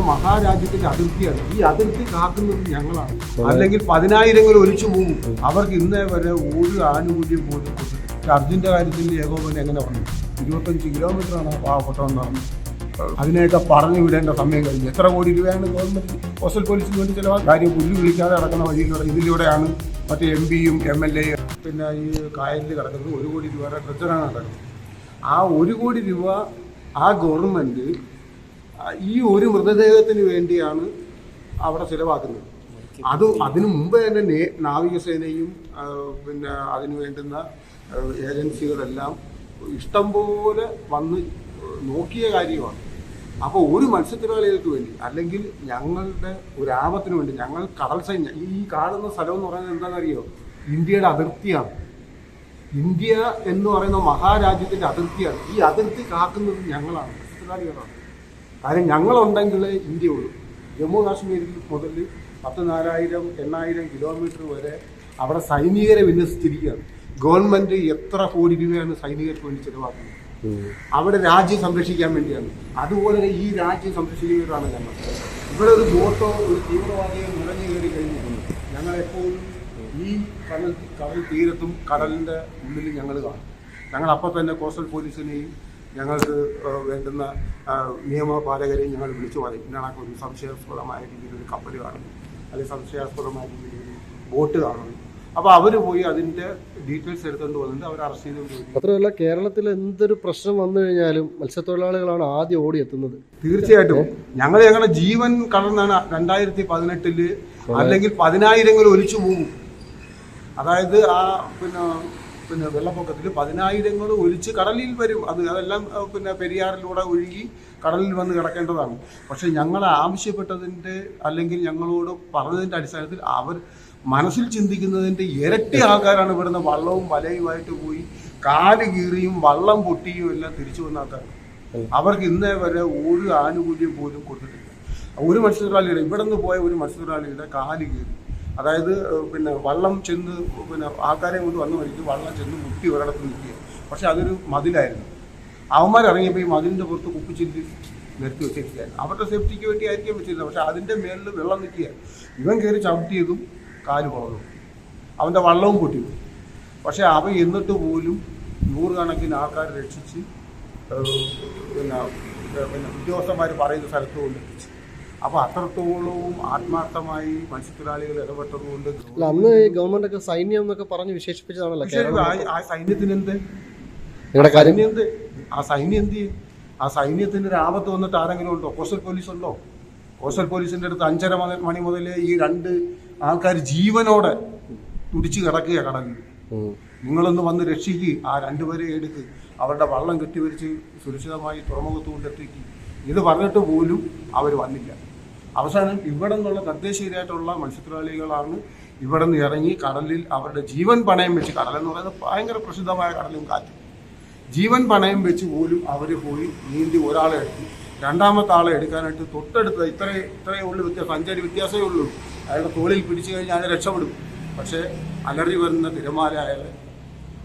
പറയുന്ന മഹാരാജ്യത്തിന്റെ അതിർത്തിയാണ്. ഈ അതിർത്തി കാക്കുന്നത് ഞങ്ങളാണ്. അല്ലെങ്കിൽ പതിനായിരങ്ങൾ ഒലിച്ചു പോകും. അവർക്ക് ഇന്നേ വരെ ഒരു ആനുകൂല്യം പോലും അർജുന്റെ അർജുന്റെ കാര്യത്തിൽ ഏകോപനം എങ്ങനെ പറഞ്ഞു ഇരുപത്തഞ്ച് കിലോമീറ്ററാണ് പാവപ്പെട്ടവൻ നടന്നത്. അതിനായിട്ട് പറഞ്ഞു വിടേണ്ട സമയം കഴിഞ്ഞു. എത്ര കോടി രൂപയാണ് ഗവൺമെന്റ് പോസ്റ്റൽ പോലീസിന് വേണ്ടി ചിലവാ കാര്യം പുല്ല് വിളിക്കാതെ നടക്കുന്ന വഴിയിലൂടെ ഇതിലൂടെയാണ് മറ്റേ എം പിയും എം എൽ എയും പിന്നെ ഈ കായലിൽ കിടക്കുന്നത് ഒരു കോടി രൂപയുടെ ഡ്രജറാണ് നടക്കുന്നത്. ആ ഒരു കോടി രൂപ ആ ഗവൺമെന്റ് ഈ ഒരു മൃതദേഹത്തിന് വേണ്ടിയാണ് അവിടെ ചിലവാക്കുന്നത്. അത് അതിനു മുമ്പ് തന്നെ നാവികസേനയും പിന്നെ അതിനു വേണ്ടുന്ന ഏജൻസികളെല്ലാം ഇഷ്ടംപോലെ വന്ന് നോക്കിയ കാര്യമാണ്. അപ്പോൾ ഒരു മത്സ്യത്തൊഴിലാളികൾക്ക് വേണ്ടി അല്ലെങ്കിൽ ഞങ്ങളുടെ ഒരു ആപത്തിന് വേണ്ടി ഞങ്ങൾ കടൽ സൈന്യം ഈ കാണുന്ന സ്ഥലം എന്ന് പറയുന്നത് എന്താണെന്നറിയോ? ഇന്ത്യയുടെ അതിർത്തിയാണ്. ഇന്ത്യ എന്ന് പറയുന്ന മഹാരാജ്യത്തിന്റെ അതിർത്തിയാണ്. ഈ അതിർത്തി കാക്കുന്നത് ഞങ്ങളാണ് മത്സ്യത്തൊഴിലാളികളാണ്. കാര്യം ഞങ്ങളുണ്ടെങ്കിൽ ഇന്ത്യ ഉള്ളൂ ജമ്മു കാശ്മീരിൽ മുതൽ പത്ത് നാലായിരം എണ്ണായിരം കിലോമീറ്റർ വരെ അവിടെ സൈനികരെ വിന്യസിച്ചിരിക്കുകയാണ്. ഗവൺമെന്റ് എത്ര കോടി രൂപയാണ് സൈനികർക്ക് വേണ്ടി ചെലവാക്കുന്നത്? അവിടെ രാജ്യം സംരക്ഷിക്കാൻ വേണ്ടിയാണ്. അതുപോലെ തന്നെ ഈ രാജ്യം സംരക്ഷിക്കുന്നവരാണ് ഞങ്ങൾ. ഇവിടെ ഒരു ബോട്ടോ ഒരു തീവ്രവാദിയെ നുഴഞ്ഞു കയറി കഴിഞ്ഞിട്ടുണ്ട് ഞങ്ങൾ എപ്പോഴും ഈ കടൽ കടൽ തീരത്തും കടലിന്റെ ഉള്ളിൽ ഞങ്ങൾ കാണും. ഞങ്ങൾ അപ്പം തന്നെ കോസ്റ്റൽ പോലീസിനെയും ഞങ്ങൾക്ക് വേണ്ടുന്ന നിയമപാലകരെ നിയമപാലകരെയും ഞങ്ങൾ വിളിച്ചു പറയും. ഇന്നാണ് ഒരു സംശയാസ്പദമായ രീതിയിൽ ഒരു കപ്പൽ കാണുന്നു. അല്ലെങ്കിൽ സംശയാസ്പദമായ രീതിയിൽ ഒരു ബോട്ട് കാണുന്നു. അപ്പോൾ അവർ പോയി അതിന്റെ ഡീറ്റെയിൽസ് എടുത്തുകൊണ്ട് വന്നിട്ട് അവർ അറസ്റ്റ് ചെയ്തുകൊണ്ട് മാത്രമല്ല കേരളത്തിൽ എന്തൊരു പ്രശ്നം വന്നു കഴിഞ്ഞാലും മത്സ്യത്തൊഴിലാളികളാണ് ആദ്യം ഓടി എത്തുന്നത് തീർച്ചയായിട്ടും. ഞങ്ങൾ ഞങ്ങളുടെ ജീവൻ കടന്നാണ് രണ്ടായിരത്തി പതിനെട്ടിൽ അല്ലെങ്കിൽ പതിനായിരങ്ങൾ ഒലിച്ചു പോകും അതായത് ആ പിന്നെ പിന്നെ വെള്ളപ്പൊക്കത്തിൽ പതിനായിരങ്ങൾ ഒലിച്ച് കടലിൽ വരും. അത് അതെല്ലാം പിന്നെ പെരിയാറിലൂടെ ഒഴുകി കടലിൽ വന്ന് കിടക്കേണ്ടതാണ്. പക്ഷേ ഞങ്ങൾ ആവശ്യപ്പെട്ടതിന്റെ അല്ലെങ്കിൽ ഞങ്ങളോട് പറഞ്ഞതിന്റെ അടിസ്ഥാനത്തിൽ അവർ മനസ്സിൽ ചിന്തിക്കുന്നതിന്റെ ഇരട്ടി ആൾക്കാരാണ് ഇവിടുന്ന് വള്ളവും വലയുമായിട്ട് പോയി കാൽ കീറിയും വള്ളം പൊട്ടിയും എല്ലാം തിരിച്ചു വന്ന അവർക്ക് ഇന്നേ വരെ ഒരു ആനുകൂല്യം പോലും കൊടുത്തിട്ടില്ല. ഒരു മത്സ്യത്തൊഴിലാളിയുടെ ഇവിടെ നിന്ന് പോയ ഒരു മത്സ്യത്തൊഴിലാളിയുടെ കാൽ കീറി. അതായത് പിന്നെ വള്ളം ചെന്ന് പിന്നെ ആൾക്കാരെ കൊണ്ട് വന്ന വഴിക്ക് വള്ളം ചെന്ന് മുട്ടി ഒരിടത്ത് നിൽക്കുക പക്ഷെ അതൊരു മതിലായിരുന്നു. അവന്മാർ ഇറങ്ങിയപ്പോൾ ഈ മതിലിന്റെ പുറത്ത് കുപ്പിച്ചില്ല് നിർത്തി വെച്ചിരിക്കുകയാണ് അവരുടെ സേഫ്റ്റിക്ക് വേണ്ടി ആയിരിക്കാൻ പറ്റില്ല പക്ഷെ അതിന്റെ മേളിൽ വെള്ളം നിൽക്കുക ഇവൻ കയറി ചവിട്ടിയതും കാൽ പോകുന്നു അവന്റെ വള്ളവും പൊട്ടി. പക്ഷെ അവൻ എന്നിട്ട് പോലും നൂറുകണക്കിന് ആൾക്കാർ രക്ഷിച്ച് പിന്നെ പിന്നെ ഉദ്യോഗസ്ഥന്മാർ പറയുന്ന സ്ഥലത്ത് കൊണ്ടെത്തിച്ചു അപ്പോൾ അത്രത്തോളവും ആത്മാർത്ഥമായി മത്സ്യത്തൊഴിലാളികൾ ഇടപെട്ടതുകൊണ്ട് അന്ന് ഗവൺമെന്റ് ഒക്കെ സൈന്യം എന്നൊക്കെ പറഞ്ഞ് വിശേഷിപ്പിച്ചതാണല്ലോ ആ- സൈന്യത്തിന് എന്ത്? നിങ്ങളുടെ കാര്യം? സൈന്യം എന്ത്? ആ സൈന്യം എന്ത് ആ സൈന്യത്തിന് ഒരു ആപത്ത് വന്നിട്ട് ആരെങ്കിലും ഉണ്ടോ? കോസ്റ്റൽ പോലീസ് ഉണ്ടോ? കോസ്റ്റൽ പോലീസിന്റെ അടുത്ത് അഞ്ചര മണി- മുതൽ ഈ രണ്ട് ആൾക്കാർ ജീവനോടെ തുടിച്ചു കിടക്കുക കടലിൽ. നിങ്ങളൊന്ന് വന്ന് രക്ഷിക്കുക ആ രണ്ടുപേരെ എടുക്ക്. അവരുടെ വള്ളം കെട്ടിവരിച്ച് സുരക്ഷിതമായി തുറമുഖത്ത് കൊണ്ടെത്തിക്കുക ഇത് പറഞ്ഞിട്ട് പോലും അവർ വന്നില്ല. അവസാനം ഇവിടെ നിന്നുള്ള തദ്ദേശീയരായിട്ടുള്ള മത്സ്യത്തൊഴിലാളികളാണ് ഇവിടെ നിന്ന് ഇറങ്ങി കടലിൽ അവരുടെ ജീവൻ പണയം വെച്ച് കടലെന്ന് പറയുന്നത് ഭയങ്കര പ്രസിദ്ധമായ കടലും കാറ്റും. ജീവൻ പണയം വെച്ച് പോലും അവർ പോയി നീന്തി ഒരാളെ എടുത്തു. രണ്ടാമത്തെ ആളെ എടുക്കാനായിട്ട് തൊട്ടടുത്ത് ഇത്ര ഇത്രയേ ഉള്ളൂ വ്യത്യാസം. അഞ്ചടി വ്യത്യാസമേ ഉള്ളൂ. അയാളുടെ തോളിൽ പിടിച്ചു കഴിഞ്ഞാൽ അയാൾ രക്ഷപ്പെടും. പക്ഷേ അലറി വരുന്ന തിരമാല അയാളെ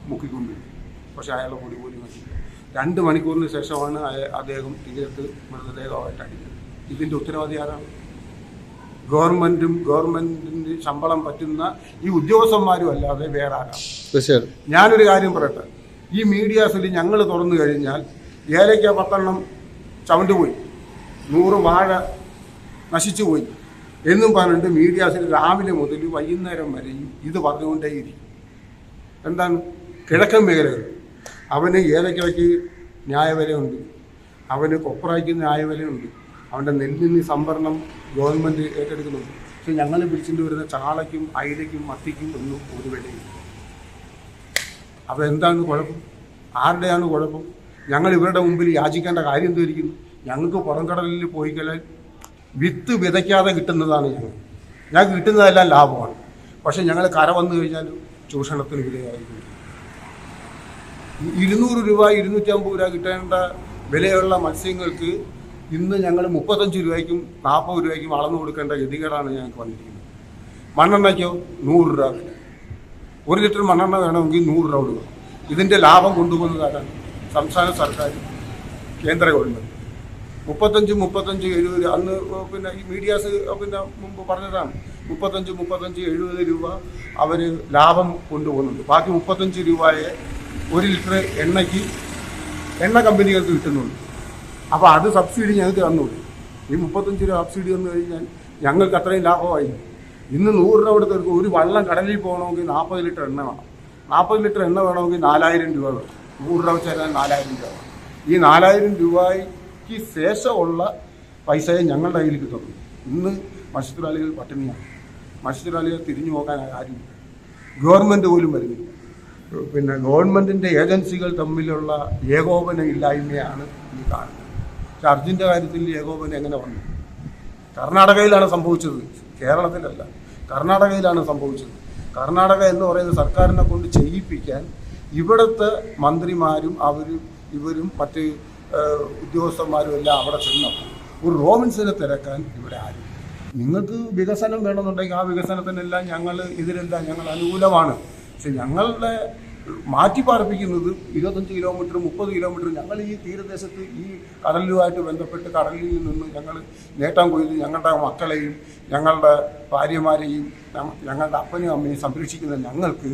മുക്കിക്കൊണ്ടു പക്ഷേ അയാളെ കൂടി പോലും വന്നില്ല രണ്ട് മണിക്കൂറിന് ശേഷമാണ് അദ്ദേഹം തീരത്ത് മൃതദേഹമായിട്ട് അടിക്കുന്നത്. ഇതിന്റെ ഉത്തരവാദി ആരാണ്? ഗവൺമെന്റും ഗവൺമെന്റിന് ശമ്പളം പറ്റുന്ന ഈ ഉദ്യോഗസ്ഥന്മാരും അല്ലാതെ വേറെ തീർച്ചയായിട്ടും. ഞാനൊരു കാര്യം പറയട്ടെ. ഈ മീഡിയാസിൽ ഞങ്ങൾ തുറന്നു കഴിഞ്ഞാൽ ഏലയ്ക്ക പത്തെണ്ണം ചവണ്ടുപോയി. നൂറ് വാഴ നശിച്ചു പോയി എന്നും പറഞ്ഞിട്ട് മീഡിയാസിൽ രാവിലെ മുതൽ വൈകുന്നേരം വരെയും ഇത് പറഞ്ഞുകൊണ്ടേയിരിക്കും. എന്താണ്? കിഴക്കൻ മേഖലകൾ. അവന് ഏലക്കയ്ക്ക് ന്യായവിലയുണ്ട്. അവന് കൊപ്രയ്ക്ക് ന്യായവിലയുണ്ട്. അവന്റെ നെല്ലിന് സംഭരണം ഗവൺമെന്റ് ഏറ്റെടുക്കുന്നുണ്ട്. പക്ഷെ ഞങ്ങൾ പിടിച്ചിട്ട് വരുന്ന ചാളയ്ക്കും അയിലയ്ക്കും മത്തിക്കും ഒന്നും ഒരു വിലയില്ല. അപ്പോൾ എന്താണ് കുഴപ്പം? ആരുടെയാണ് കുഴപ്പം? ഞങ്ങൾ ഇവരുടെ മുമ്പിൽ യാചിക്കേണ്ട കാര്യം എന്തായിരിക്കും ഞങ്ങൾക്ക് പുറംകടലിൽ പോയി കഴിഞ്ഞാൽ വിത്ത് വിതയ്ക്കാതെ കിട്ടുന്നതാണ് ഞങ്ങൾ. ഞങ്ങൾക്ക് കിട്ടുന്നതെല്ലാം ലാഭമാണ്. പക്ഷെ ഞങ്ങൾ കര വന്നു കഴിഞ്ഞാൽ ചൂഷണത്തിന് വിലയായിരിക്കും. ഇരുന്നൂറ് രൂപ ഇരുന്നൂറ്റമ്പത് രൂപ കിട്ടേണ്ട വിലയുള്ള മത്സ്യങ്ങൾക്ക് ഇന്ന് ഞങ്ങൾ മുപ്പത്തഞ്ച് രൂപയ്ക്കും നാൽപ്പത് രൂപയ്ക്കും അളന്നു കൊടുക്കേണ്ട ഗതികേടാണ് ഞങ്ങൾക്ക് വന്നിരിക്കുന്നത്. മണ്ണെണ്ണയ്ക്കോ നൂറ് രൂപ ഒരു ലിറ്റർ മണ്ണെണ്ണ വേണമെങ്കിൽ നൂറ് രൂപ കൊടുക്കണം. ഇതിന്റെ ലാഭം കൊണ്ടുപോകുന്നത് സംസ്ഥാന സർക്കാർ കേന്ദ്ര ഗവൺമെന്റ് മുപ്പത്തഞ്ച് മുപ്പത്തഞ്ച് എഴുപത് അന്ന് പിന്നെ ഈ മീഡിയാസ് പിന്നെ മുമ്പ് പറഞ്ഞതാണ് മുപ്പത്തഞ്ച് മുപ്പത്തഞ്ച് എഴുപത് രൂപ അവർ ലാഭം കൊണ്ടുപോകുന്നുണ്ട്. ബാക്കി മുപ്പത്തഞ്ച് രൂപയെ ഒരു ലിറ്റർ എണ്ണയ്ക്ക് എണ്ണ കമ്പനികൾക്ക് കിട്ടുന്നുണ്ട്. അപ്പോൾ അത് സബ്സിഡി ഞങ്ങൾക്ക് തന്നുള്ളൂ ഈ മുപ്പത്തഞ്ച് രൂപ സബ്സിഡി വന്നു കഴിഞ്ഞാൽ ഞങ്ങൾക്ക് അത്രയും ലാഭമായി ഇന്ന് നൂറ് രൂപ കൊടുത്തവർക്ക് ഒരു വള്ളം കടലിൽ പോകണമെങ്കിൽ നാൽപ്പത് ലിറ്റർ എണ്ണ വേണം. നാൽപ്പത് ലിറ്റർ എണ്ണ വേണമെങ്കിൽ നാലായിരം രൂപ വേണം. നൂറ് രൂപ വെച്ചാൽ നാലായിരം രൂപ ഈ നാലായിരം രൂപയ്ക്ക് ശേഷമുള്ള പൈസയെ ഞങ്ങളുടെ കയ്യിൽ കിട്ടുന്നു. ഇന്ന് മത്സ്യത്തൊഴിലാളികൾ പട്ടിണിയാണ്. മത്സ്യത്തൊഴിലാളികൾ തിരിഞ്ഞു നോക്കാൻ ആരുമില്ല ഗവൺമെന്റ് പോലും വരുന്നില്ല. പിന്നെ ഗവൺമെന്റിന്റെ ഏജൻസികൾ തമ്മിലുള്ള ഏകോപനം ഇല്ലായ്മയാണ് ഈ കാണുന്നത്. പക്ഷെ അർജുന്റെ കാര്യത്തിൽ ഏകോപനം എങ്ങനെ വന്നു? കർണാടകയിലാണ് സംഭവിച്ചത്. കേരളത്തിലല്ല. കർണാടകയിലാണ് സംഭവിച്ചത്. കർണാടക എന്ന് പറയുന്ന സർക്കാരിനെ കൊണ്ട് ചെയ്യിപ്പിക്കാൻ ഇവിടുത്തെ മന്ത്രിമാരും അവരും ഇവരും മറ്റ് ഉദ്യോഗസ്ഥന്മാരും എല്ലാം അവിടെ ചെന്നപ്പോൾ ഒരു റോമിൻസിനെ തിരക്കാൻ ഇവിടെ ആരും നിങ്ങൾക്ക് വികസനം വേണമെന്നുണ്ടെങ്കിൽ ആ വികസനത്തിനെല്ലാം ഞങ്ങൾ ഇതിലെല്ലാം ഞങ്ങൾ അനുകൂലമാണ്. പക്ഷെ ഞങ്ങളുടെ മാറ്റി പാർപ്പിക്കുന്നത് ഇരുപത്തഞ്ച് കിലോമീറ്റർ മുപ്പത് കിലോമീറ്റർ ഞങ്ങൾ ഈ തീരദേശത്ത് ഈ കടലുമായിട്ട് ബന്ധപ്പെട്ട് കടലിൽ നിന്ന് ഞങ്ങൾ നേട്ടം കൊയ്ത് ഞങ്ങളുടെ മക്കളെയും ഞങ്ങളുടെ ഭാര്യമാരെയും ഞങ്ങളുടെ അപ്പനും അമ്മയും സംരക്ഷിക്കുന്ന ഞങ്ങൾക്ക്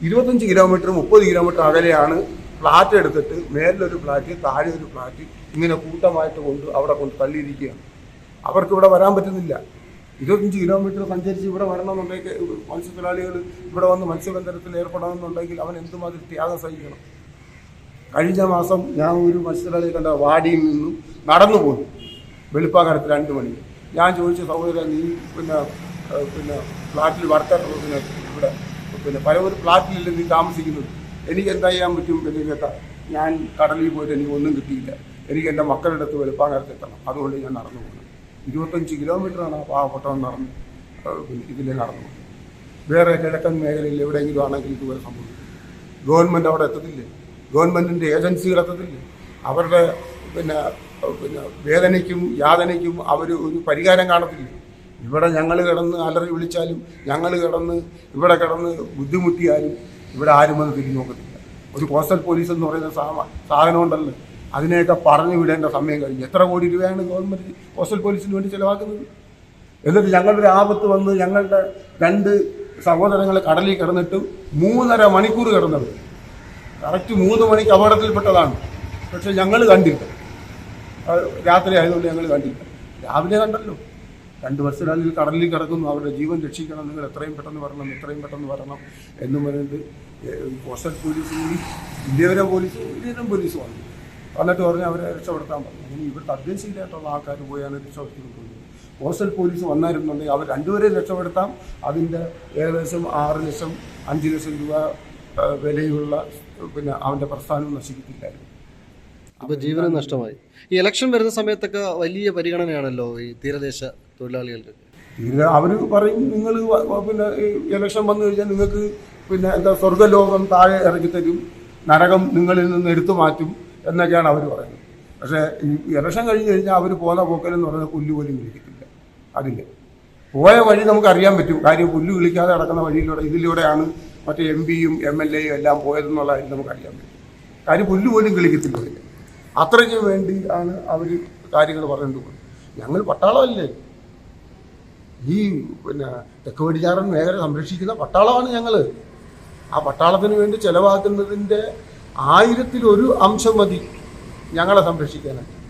ഇരുപത്തഞ്ച് കിലോമീറ്റർ മുപ്പത് കിലോമീറ്റർ അകലെയാണ് ഫ്ലാറ്റ് എടുത്തിട്ട് മേലിലൊരു ഫ്ലാറ്റ് താഴെ ഒരു ഫ്ലാറ്റ് ഇങ്ങനെ കൂട്ടമായിട്ട് കൊണ്ട് അവിടെ കൊണ്ട് തള്ളിയിരിക്കുകയാണ്. അവർക്ക് ഇവിടെ വരാൻ പറ്റുന്നില്ല. ഇരുപത്തഞ്ച് കിലോമീറ്റർ സഞ്ചരിച്ച് ഇവിടെ വരണമെന്നുണ്ടെങ്കിൽ മത്സ്യത്തൊഴിലാളികൾ ഇവിടെ വന്ന് മത്സ്യബന്ധനത്തിൽ ഏർപ്പെടണമെന്നുണ്ടെങ്കിൽ അവൻ എന്തുമാതിരി ത്യാഗം സഹിക്കണം. കഴിഞ്ഞ മാസം ഞാൻ ഒരു മത്സ്യത്തൊഴിലാളിയെ കണ്ട വാടിയിൽ നിന്നും നടന്നു പോയി. വെളുപ്പാകാലത്ത് രണ്ട് മണിക്ക് ഞാൻ ചോദിച്ച സഹോദരൻ നീ പിന്നെ പിന്നെ ഫ്ലാറ്റിൽ വർക്കർ പിന്നെ ഇവിടെ പിന്നെ പല ഒരു ഫ്ലാറ്റിലല്ലേ നീ താമസിക്കുന്നത്? എനിക്ക് എന്താ ചെയ്യാൻ പറ്റും? എന്ന് കേട്ടാൽ ഞാൻ കടലിൽ പോയിട്ട് എനിക്ക് ഒന്നും കിട്ടിയില്ല. എനിക്ക് എന്റെ മക്കളുടെ അടുത്ത് വെളുപ്പാകാലത്ത് എത്തണം. അതുകൊണ്ട് ഞാൻ നടന്നു പോകുന്നത് ഇരുപത്തഞ്ച് കിലോമീറ്ററാണ് ആ പാവപ്പെട്ടവൻ നടന്ന് ഇതിൽ നടന്നു വേറെ കിഴക്കൻ മേഖലയിൽ എവിടെയെങ്കിലും ആണെങ്കിൽ ഇതുവരെ സംഭവിക്കും. ഗവൺമെന്റ് അവിടെ എത്തത്തില്ലേ. ഗവൺമെന്റിന്റെ ഏജൻസികൾ എത്തത്തില്ലേ. അവരുടെ പിന്നെ പിന്നെ വേദനയ്ക്കും യാതനയ്ക്കും അവർ ഒരു പരിഹാരം കാണത്തില്ലേ. ഇവിടെ ഞങ്ങൾ കിടന്ന് അലറി വിളിച്ചാലും ഞങ്ങൾ കിടന്ന് ഇവിടെ കിടന്ന് ബുദ്ധിമുട്ടിയാലും ഇവിടെ ആരും അത് തിരിഞ്ഞു നോക്കത്തില്ല. ഒരു കോസ്റ്റൽ പോലീസ് എന്ന് പറയുന്ന സാധനം ഉണ്ടല്ലോ. അതിനെയൊക്കെ പറഞ്ഞു വിടേണ്ട സമയം കഴിഞ്ഞു. എത്ര കോടി രൂപയാണ് ഗവൺമെന്റ് കോസ്റ്റൽ പോലീസിന് വേണ്ടി ചിലവാക്കുന്നത്? എന്നിട്ട് ഞങ്ങളുടെ ആപത്ത് വന്ന് ഞങ്ങളുടെ രണ്ട് സഹോദരങ്ങൾ കടലിൽ കിടന്നിട്ട് മൂന്നര മണിക്കൂർ കിടന്നത്. കറക്റ്റ് മൂന്ന് മണിക്ക് അപകടത്തിൽപ്പെട്ടതാണ്. പക്ഷെ ഞങ്ങൾ കണ്ടില്ല. രാത്രി ആയതുകൊണ്ട് ഞങ്ങൾ കണ്ടില്ല. രാവിലെ കണ്ടല്ലോ. രണ്ട് വർഷത്തിൽ കടലിൽ കിടക്കുന്നു. അവരുടെ ജീവൻ രക്ഷിക്കണം. നിങ്ങൾ എത്രയും പെട്ടെന്ന് വരണം എത്രയും പെട്ടെന്ന് വരണം എന്നും പറഞ്ഞിട്ട് കോസ്റ്റൽ പോലീസ് ഇന്ത്യവരം പോലീസ് ഇന്ത്യവരം പോലീസ് വന്നു. വന്നിട്ട് പറഞ്ഞ് അവരെ രക്ഷപ്പെടുത്താൻ പറഞ്ഞു. ഇനി ഇവിടെ തദ്ദേശീയമായിട്ടുള്ള ആൾക്കാർ പോയാണ് രക്ഷപ്പെടുത്തിക്കൊണ്ടുപോകുന്നത് കോസ്റ്റൽ പോലീസ് വന്നായിരുന്നുണ്ടെങ്കിൽ അവർ രണ്ടുപേരെ രക്ഷപ്പെടുത്താം. അതിന്റെ ഏകദേശം ആറ് ലക്ഷം അഞ്ച് ലക്ഷം രൂപ വിലയുള്ള പിന്നെ അവന്റെ പ്രസ്ഥാനം നശിക്കത്തില്ലായിരുന്നു. അപ്പോൾ ജീവനം നഷ്ടമായി. ഈ ഇലക്ഷൻ വരുന്ന സമയത്തൊക്കെ വലിയ പരിഗണനയാണല്ലോ ഈ തീരദേശ തൊഴിലാളികൾക്ക്? ഇത് അവർ പറയും നിങ്ങൾ പിന്നെ ഈ ഇലക്ഷൻ വന്നു കഴിഞ്ഞാൽ നിങ്ങൾക്ക് പിന്നെ എന്താ സ്വർഗലോകം താഴെ ഇറക്കി തരും നരകം നിങ്ങളിൽ നിന്ന് എടുത്തു മാറ്റും. എന്നൊക്കെയാണ് അവർ പറയുന്നത്. പക്ഷേ ഈ ഇലക്ഷൻ കഴിഞ്ഞ് കഴിഞ്ഞാൽ അവർ പോകുന്ന പോക്കലെന്ന് പറഞ്ഞാൽ പുല്ല് പോലും വിളിക്കത്തില്ല. അതില്ല. പോയ വഴി നമുക്ക് അറിയാൻ പറ്റും. കാര്യം പുല്ല് വിളിക്കാതെ നടക്കുന്ന വഴിയിലൂടെ ഇതിലൂടെയാണ് മറ്റേ എം പിയും എം എൽ എയും എല്ലാം പോയതെന്നുള്ള കാര്യം നമുക്ക് അറിയാൻ പറ്റും. കാര്യം പുല്ല് പോലും വിളിക്കത്തില്ല അതിൽ അത്രയ്ക്ക് വേണ്ടി ആണ് അവർ കാര്യങ്ങൾ പറഞ്ഞുകൊണ്ട് പോകുന്നത്. ഞങ്ങൾ പട്ടാളമല്ലേ? ഈ പിന്നെ തെക്ക് പടിഞ്ഞാറൻ മേഖല സംരക്ഷിക്കുന്ന പട്ടാളമാണ് ഞങ്ങൾ ആ പട്ടാളത്തിന് വേണ്ടി ചെലവാക്കുന്നതിന്റെ ആയിരത്തിലൊരു അംശം മതി ഞങ്ങളെ സംരക്ഷിക്കാനായിട്ട്.